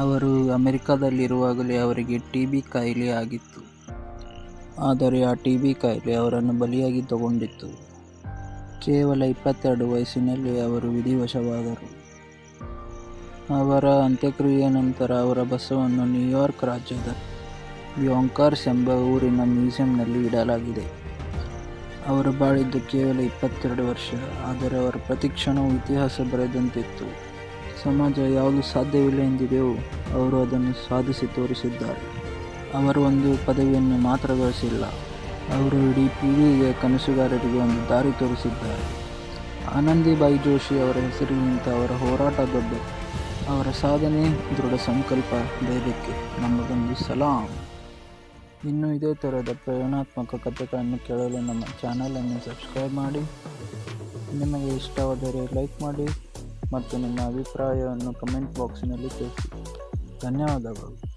ಅವರು ಅಮೆರಿಕದಲ್ಲಿರುವಾಗಲೇ ಅವರಿಗೆ T B ಕಾಯಿಲೆ ಆಗಿತ್ತು. ಆದರೆ ಆ ಟಿ ಬಿ ಕಾಯಿಲೆ ಅವರನ್ನು ಬಲಿಯಾಗಿ ತಗೊಂಡಿತ್ತು. ಕೇವಲ ಇಪ್ಪತ್ತೆರಡು ವಯಸ್ಸಿನಲ್ಲಿ ಅವರು ವಿಧಿವಶವಾದರು. ಅವರ ಅಂತ್ಯಕ್ರಿಯೆಯ ನಂತರ ಅವರ ಬಸವನ್ನು ನ್ಯೂಯಾರ್ಕ್ ರಾಜ್ಯದ ಯೋಂಕಾರ್ಸ್ ಎಂಬ ಊರಿನ ಮ್ಯೂಸಿಯಂನಲ್ಲಿ ಇಡಲಾಗಿದೆ. ಅವರು ಬಾಳಿದ್ದು ಕೇವಲ ಇಪ್ಪತ್ತೆರಡು ವರ್ಷ, ಆದರೆ ಅವರ ಪ್ರತಿಕ್ಷಣವು ಇತಿಹಾಸ ಬರೆದಂತಿತ್ತು. ಸಮಾಜ ಯಾವುದು ಸಾಧ್ಯವಿಲ್ಲ ಎಂದಿದೆಯೋ, ಅವರು ಅದನ್ನು ಸಾಧಿಸಿ ತೋರಿಸಿದ್ದಾರೆ. ಅವರು ಒಂದು ಪದವಿಯನ್ನು ಮಾತ್ರ ಗಳಿಸಿಲ್ಲ. ಅವರು ಇಡೀ ಪೀಳಿಗೆಯ ಕನಸುಗಾರರಿಗೆ ಒಂದು ದಾರಿ ತೋರಿಸಿದ್ದಾರೆ. ಆನಂದಿಬಾಯಿ ಜೋಶಿ ಅವರ ಹೆಸರಿಗಿಂತ ಅವರ ಹೋರಾಟ ದೊಡ್ಡ, ಅವರ ಸಾಧನೆ ದೃಢ ಸಂಕಲ್ಪ ಧೈರ್ಯಕ್ಕೆ ನಮಗೊಂದು ಸಲಾಂ. ಇನ್ನು ಇದೇ ಥರದ ಪ್ರೇರಣಾತ್ಮಕ ಕಥೆಗಳನ್ನು ಕೇಳಲು ನಮ್ಮ ಚಾನಲನ್ನು ಸಬ್ಸ್ಕ್ರೈಬ್ ಮಾಡಿ. ನಿಮಗೆ ಇಷ್ಟವಾದರೆ ಲೈಕ್ ಮಾಡಿ. ಮತ್ತು ನಿಮ್ಮ ಅಭಿಪ್ರಾಯವನ್ನು ಕಮೆಂಟ್ ಬಾಕ್ಸಿನಲ್ಲಿ ತಿಳಿಸಿ. ಧನ್ಯವಾದಗಳು.